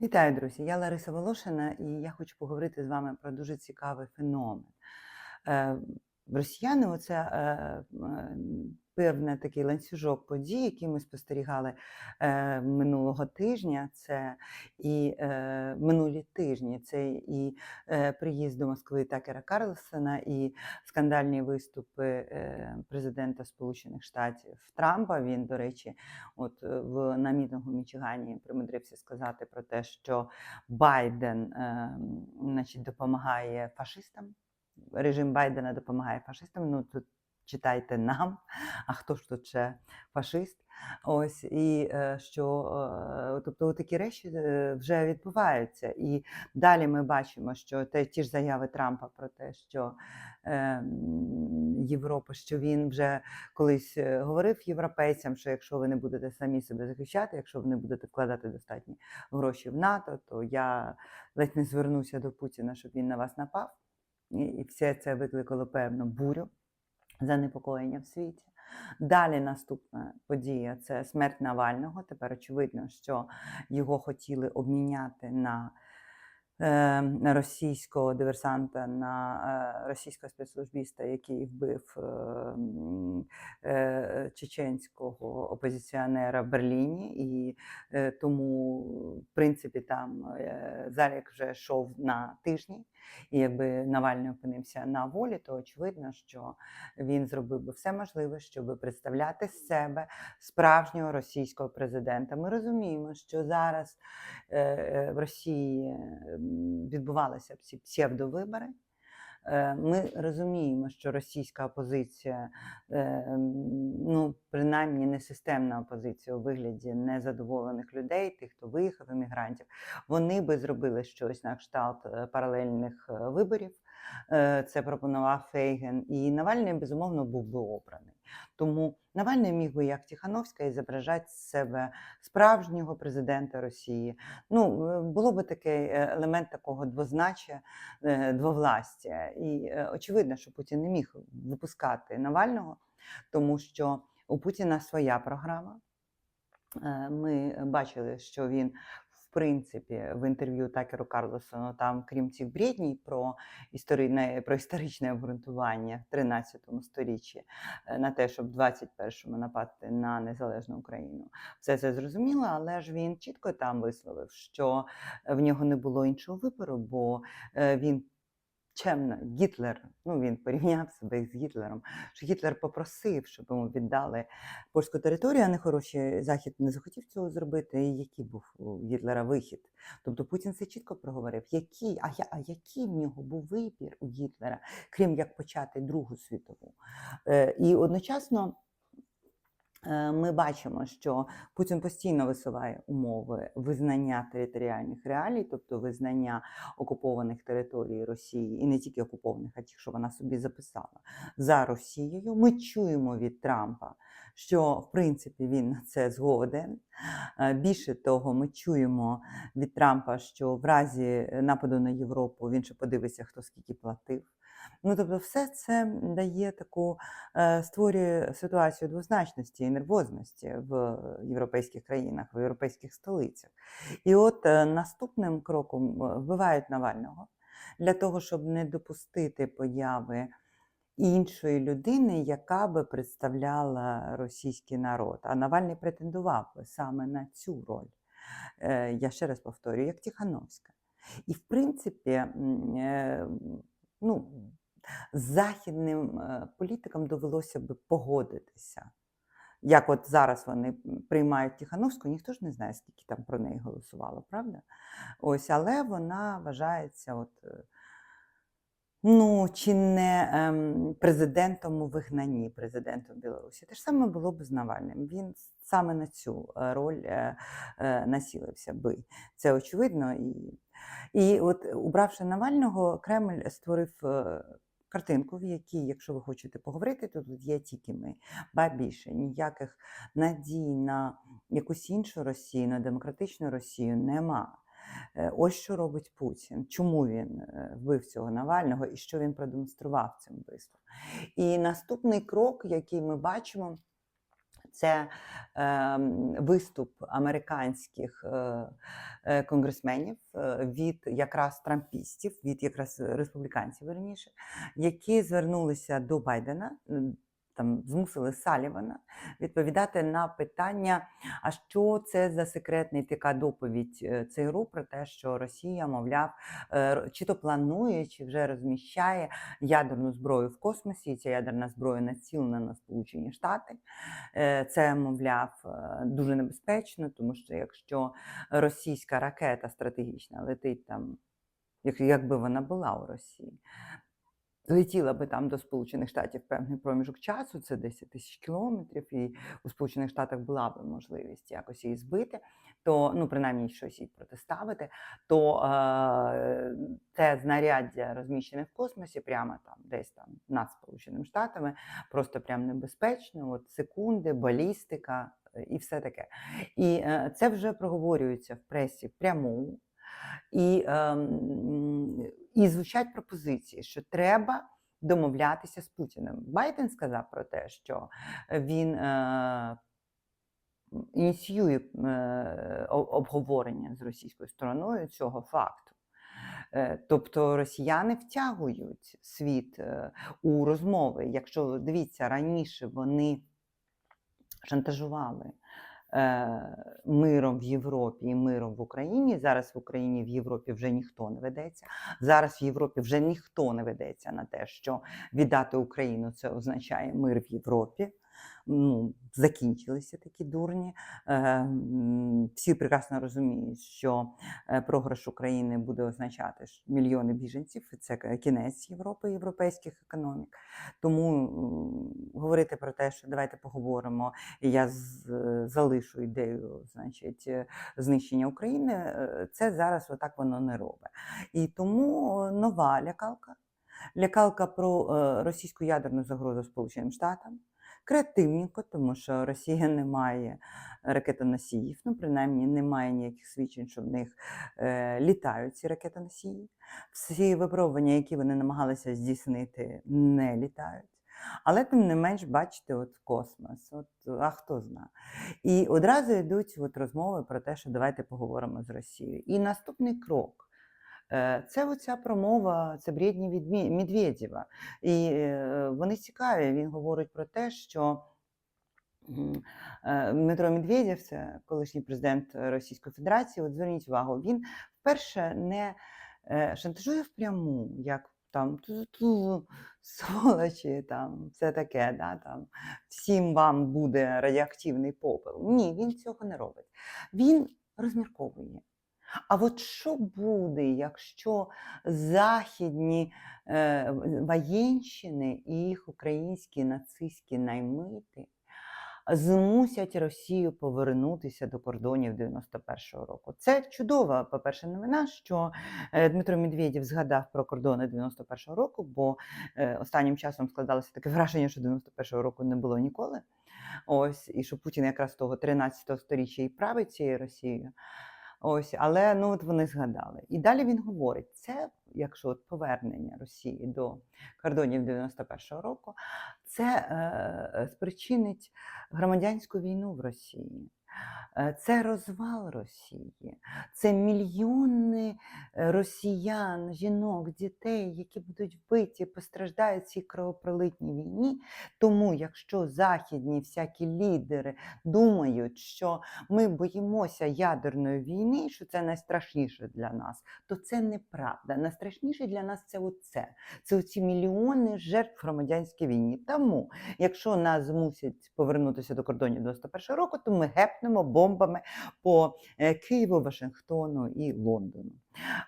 Вітаю, друзі! Я Лариса Волошина, і я хочу поговорити з вами про дуже цікавий феномен. Росіяни, оце е, певний такий ланцюжок подій, які ми спостерігали е, минулого тижня. Це і е, минулі тижні. Це і е, приїзд до Москви Такера Карлсона, і скандальні виступи президента Сполучених Штатів Трампа. Він, до речі, от в на мітингу Мічигані примудрився сказати про те, що Байден значить, допомагає фашистам. Режим Байдена допомагає фашистам. Ну тут читайте нам, а хто ж тут ще фашист? Ось і е, що е, тобто такі речі е, вже відбуваються. І далі ми бачимо, що те, ті ж заяви Трампа про те, що е, Європа, що він вже колись говорив європейцям, що якщо ви не будете самі себе захищати, якщо ви не будете вкладати достатні гроші в НАТО, то я ледь не звернуся до Путіна, щоб він на вас напав. І, все це викликало певну бурю занепокоєння в світі. Далі наступна подія це смерть Навального. Тепер очевидно, що його хотіли обміняти на е, на російського диверсанта, на е, російського спецслужбіста, який вбив е, чеченського опозиціонера в Берліні. І тому, в принципі, там залік вже йшов на тижні. І якби Навальний опинився на волі, то очевидно, що він зробив би все можливе, щоб представляти себе справжнього російського президента. Ми розуміємо, що зараз е, е, в Росії відбувалися всі псевдовибори. Е, Ми розуміємо, що російська опозиція, е, ну принаймні не системна опозиція у вигляді незадоволених людей, тих, хто виїхав, емігрантів, вони би зробили щось на кшталт е, паралельних виборів. Е, Це пропонував Фейген, і Навальний безумовно був би обраний. Тому Навальний міг би як Тихановська і зображати з себе справжнього президента Росії. Ну е, було би такий е, елемент такого двозначя, е, двовластя. І очевидно, що Путін не міг випускати Навального, тому що у Путіна своя програма. Ми бачили, що він. Принципі, в інтерв'ю Такеру Карлосону, там, крім цих брідній про, історичне, про історичне обґрунтування в 13 сторіччі е, на те, щоб в 21-му напасти на незалежну Україну. Все це зрозуміло, але ж він чітко там висловив, що в нього не було іншого вибору, бо е, він чемно, Гітлер, ну він порівняв себе з Гітлером, що Гітлер попросив, щоб йому віддали польську територію, а не хороші Захід не захотів цього зробити. І який був у Гітлера вихід? Тобто Путін це чітко проговорив. Який, а, я, а який в нього був вибір у Гітлера, крім як почати Другу світову? Е, і одночасно. Е, Ми бачимо, що Путін постійно висуває умови визнання територіальних реалій, тобто визнання окупованих територій Росії, і не тільки окупованих, а тих, що вона собі записала за Росією. Ми чуємо від Трампа, що в принципі він на це згоден. Е, Більше того, ми чуємо від Трампа, що в разі нападу на Європу він ще подивиться, хто скільки платив. Ну, тобто, все це дає таку, е, створює ситуацію двозначності і нервозності в європейських країнах, в європейських столицях. І от е, наступним кроком е, вбивають Навального для того, щоб не допустити появи іншої людини, яка би представляла російський народ. А Навальний претендував би саме на цю роль. Е, Я ще раз повторюю, як Тихановська. І в принципі, е, ну, західним е, політикам довелося би погодитися. Як от зараз вони приймають Тихановську, ніхто ж не знає, скільки там про неї голосувало, правда? Ось, але вона вважається, от, е, ну, чи не ем, президентом у вигнанні, президентом Білорусі. Те ж саме було б з Навальним. Він саме на цю е, роль е, е, насілився би. Це очевидно. І, і от, убравши Навального, Кремль створив. е, Картинку, в якій, якщо ви хочете поговорити, то тут є тільки ми. Ба більше ніяких надій на якусь іншу Росію, на демократичну Росію нема. Е, Ось що робить Путін, чому він е, вбив цього Навального і що він продемонстрував цим вбивством. І наступний крок, який ми бачимо, Це е, виступ американських е, е, конгресменів від якраз трампістів, від якраз республіканців, верніше, які звернулися до Байдена, там змусили Салівана відповідати на питання, а що це за секретний така доповідь е, ЦРУ про те, що Росія, мовляв, е, чи то планує, чи вже розміщає ядерну зброю в космосі, і ця ядерна зброя націлена на Сполучені Штати. Е, Це, мовляв, дуже небезпечно, тому що якщо російська ракета стратегічна летить там, як, якби вона була у Росії, летіла би там до Сполучених Штатів певний проміжок часу, це 10 тисяч кілометрів, і у Сполучених Штатах була б можливість якось її збити, то ну принаймні щось їй протиставити, то е, це знаряддя розміщене в космосі, прямо там десь там над Сполученими Штатами, просто прям небезпечно, от секунди, балістика е, і все таке. І е, це вже проговорюється в пресі впряму. І, ем, і звучать пропозиції, що треба домовлятися з Путіним. Байден сказав про те, що він е, ініціює е, обговорення з російською стороною цього факту. Е, Тобто росіяни втягують світ е, у розмови. Якщо дивіться, раніше вони шантажували миром в Європі і миром в Україні. Зараз в Україні в Європі вже ніхто не ведеться. Зараз в Європі вже ніхто не ведеться на те, що віддати Україну це означає мир в Європі. Ну, закінчилися такі дурні. Е, Всі прекрасно розуміють, що е, програш України буде означати мільйони біженців, це кінець Європи, європейських економік. Тому говорити про те, що давайте поговоримо, я залишу ідею, значить, е, знищення України, це зараз отак воно не робить. І тому нова лякалка. Лякалка про російську ядерну загрозу Сполученим Штатам. Креативненько, тому що Росія не має ракетоносіїв, ну принаймні немає ніяких свідчень, що в них е, літають ці ракетоносії. Всі випробування, які вони намагалися здійснити, не літають. Але тим не менш, бачите, от космос, от, а хто зна. І одразу йдуть от розмови про те, що давайте поговоримо з Росією. І наступний крок. Е, Це оця промова, це бредні від Медведєва. І е, вони цікаві. Він говорить про те, що е, Дмитро Медведєв, це колишній президент Російської Федерації. От зверніть увагу, він вперше не шантажує впряму, як там ту-ту, сволочі, там все таке, да, там всім вам буде радіоактивний попел. Ні, він цього не робить. Він розмірковує. А от що буде, якщо західні е, воєнщини і їх українські нацистські наймити змусять Росію повернутися до кордонів 91-го року? Це чудова, по-перше, новина, що е, Дмитро Медведєв згадав про кордони 91-го року, бо е, останнім часом складалося таке враження, що 91-го року не було ніколи. Ось, і що Путін якраз того 13-го сторіччя і править цією Росією. Ось, але ну от вони згадали. І далі він говорить: це, якщо от повернення Росії до кордонів 91-го року, це е, спричинить громадянську війну в Росії. Е, Це розвал Росії, це мільйони е, росіян, жінок, дітей, які будуть вбиті, постраждають цій кровопролитній війні. Тому, якщо західні всякі лідери думають, що ми боїмося ядерної війни, що це найстрашніше для нас, то це неправда. Найстрашніше для нас це оце. Це оці мільйони жертв громадянській війні. Тому, якщо нас змусять повернутися до кордонів 91 року, то ми гепнемо бомбами по е, Києву, Вашингтону і Лондону.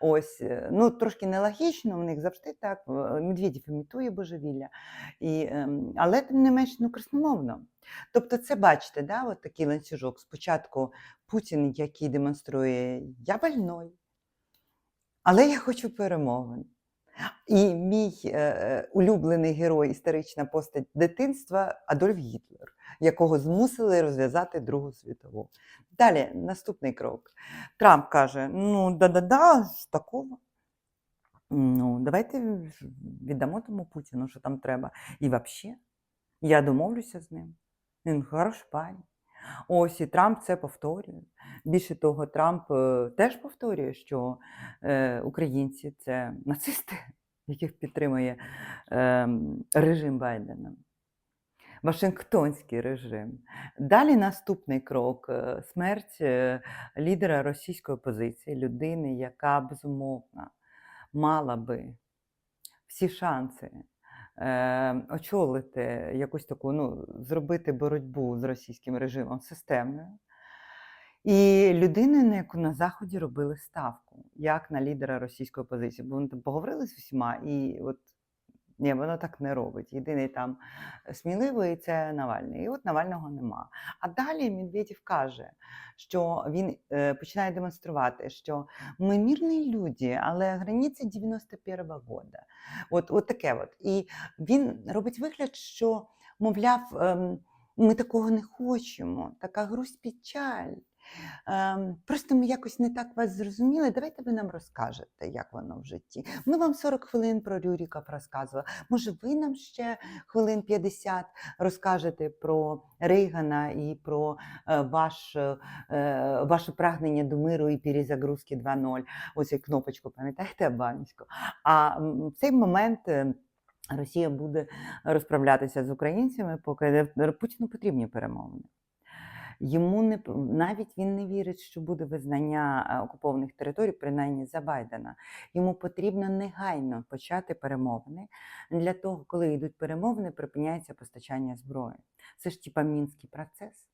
Ось, е, ну трошки нелогічно, у них завжди так. е, Медведєв імітує божевілля, і, ем, але тим не менш ну, красномовно. Тобто, це бачите, да, от такий ланцюжок. Спочатку Путін, який демонструє я больной, але я хочу перемовин. І мій е, е, улюблений герой, історична постать дитинства Адольф Гітлер, якого змусили розв'язати Другу світову. Далі, наступний крок. Трамп каже: ну, да-да-да, такого. Ну, давайте віддамо тому Путіну, що там треба. І взагалі, я домовлюся з ним. Він хороший парень. Ось і Трамп це повторює. Більше того, Трамп е, теж повторює, що е, українці це нацисти, яких підтримує е, режим Байдена. Вашингтонський режим. Далі наступний крок е, смерть лідера російської опозиції, людини, яка безумовно мала би всі шанси очолити якусь таку, ну, зробити боротьбу з російським режимом системною. І людини, на яку на Заході робили ставку, як на лідера російської опозиції. Бо вони там поговорили з усіма, і от ні, воно так не робить. Єдиний там сміливий це Навальний. І от Навального нема. А далі Медведєв каже, що він е, починає демонструвати, що ми мирні люди, але границя 91-го года. От, от таке от. І він робить вигляд, що, мовляв, ем, ми такого не хочемо, така грусть печаль. Ем, просто ми якось не так вас зрозуміли. Давайте ви нам розкажете, як воно в житті. Ми вам 40 хвилин про Рюріка розказували. Може, ви нам ще хвилин 50 розкажете про Рейгана і про е, ваш, е, ваше прагнення до миру і перезагрузки 2.0. Ось кнопочку, пам'ятаєте, Абанську? А в цей момент. е, Росія буде розправлятися з українцями, поки Путіну потрібні перемовини. Йому не навіть він не вірить, що буде визнання е, окупованих територій, принаймні за Байдена. Йому потрібно негайно почати перемовини. Для того, коли йдуть перемовини, припиняється постачання зброї. Це ж типа мінський процес.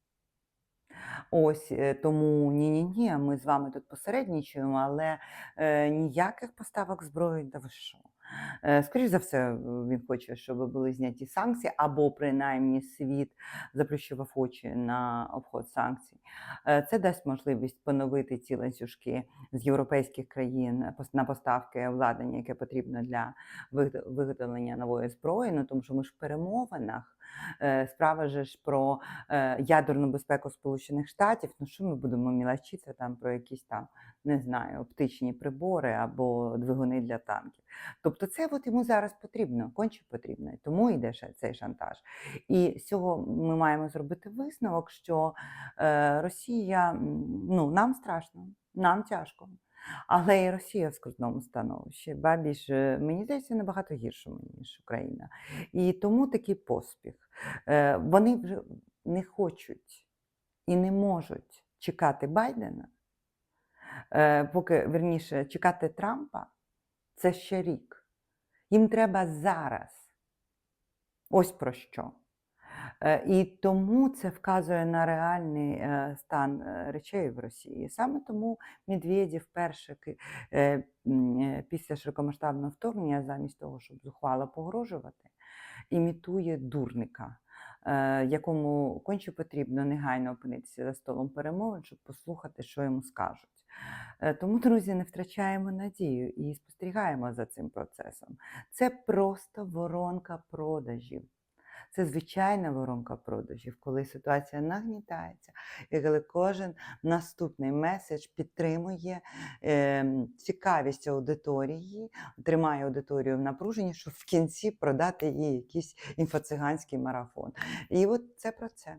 Ось е, тому ні-ні ні, ми з вами тут посереднічуємо, але е, ніяких поставок зброї, да ви що? Е, Скоріше за все, він хоче, щоб були зняті санкції, або принаймні світ заплющував очі на обход санкцій. Е, Це дасть можливість поновити ці ланцюжки з європейських країн е, на поставки обладнання, яке потрібно для виготовлення нової зброї. Ну тому що ми ж в перемовинах. Е, Справа же ж про е, ядерну безпеку Сполучених Штатів. Ну що ми будемо мілачитися там про якісь там не знаю, оптичні прибори або двигуни для танків. Тобто, це от йому зараз потрібно, конче потрібно, тому йде цей шантаж. І з цього ми маємо зробити висновок, що е, Росія ну нам страшно, нам тяжко. Але і Росія в скрутному становищі, ба більше, мені здається, набагато гіршому, ніж Україна. І тому такий поспіх. Е, Вони вже не хочуть і не можуть чекати Байдена, е, поки верніше чекати Трампа це ще рік. Їм треба зараз. Ось про що. Е, І тому це вказує на реальний е, стан е, речей в Росії. Саме тому Медведєв перше ки- е, м, е, після широкомасштабного вторгнення, замість того, щоб зухвало погрожувати, імітує дурника, якому конче потрібно негайно опинитися за столом перемовин, щоб послухати, що йому скажуть. Тому, друзі, не втрачаємо надію і спостерігаємо за цим процесом. Це просто воронка продажів. Це звичайна воронка продажів, коли ситуація нагнітається, і коли кожен наступний меседж підтримує е, цікавість аудиторії, тримає аудиторію в напруженні, щоб в кінці продати їй якийсь інфоциганський марафон. І от це про це.